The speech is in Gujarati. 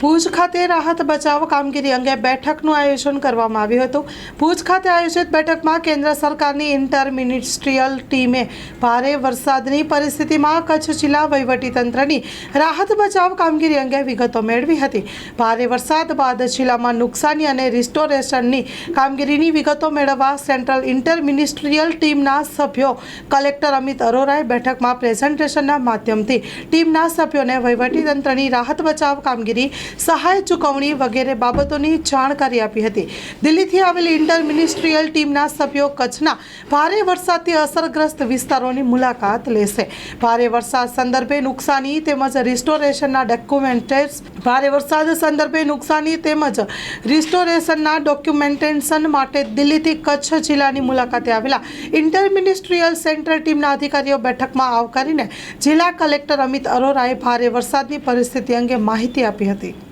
ભુજ ખાતે રાહત બચાવ કામગીરી અંગે બેઠકનું આયોજન કરવામાં આવ્યું હતું. ભુજ ખાતે આયોજિત બેઠકમાં કેન્દ્ર સરકારની ઇન્ટર મિનિસ્ટ્રીયલ ટીમે ભારે વરસાદની પરિસ્થિતિમાં કચ્છ જિલ્લા વહીવટીતંત્રની રાહત બચાવ કામગીરી અંગે વિગતો મેળવી હતી. ભારે વરસાદ બાદ જિલ્લામાં નુકસાની અને રિસ્ટોરેશનની કામગીરીની વિગતો મેળવવા સેન્ટ્રલ ઇન્ટર મિનિસ્ટ્રીયલ ટીમના સભ્યો કલેક્ટર અમિત અરોરાએ બેઠકમાં પ્રેઝન્ટેશનના માધ્યમથી ટીમના સભ્યોને વહીવટીતંત્રની રાહત બચાવ કામગીરી સહાય ચૂકવણી વગેરે બાબતોની જાણકારી આપી હતી. દિલ્હીથી આવેલી ઇન્ટર મિનિસ્ટ્રીયલ ટીમના સભ્યો કચ્છના ભારે વરસાદથી અસરગ્રસ્ત વિસ્તારોની મુલાકાત લેશે. ભારે વરસાદ સંદર્ભે નુકસાની તેમજ રિસ્ટોરેશનના ડોક્યુમેન્ટેસ ભારે વરસાદ સંદર્ભે નુકસાની તેમજ રિસ્ટોરેશનના ડોક્યુમેન્ટેશન માટે દિલ્હીથી કચ્છ જિલ્લાની મુલાકાતે આવેલા ઇન્ટર મિનિસ્ટ્રીયલ સેન્ટ્રલ ટીમના અધિકારીઓ બેઠકમાં આવકારીને જિલ્લા કલેક્ટર અમિત અરોરાએ ભારે વરસાદની પરિસ્થિતિ અંગે માહિતી આપી હતી.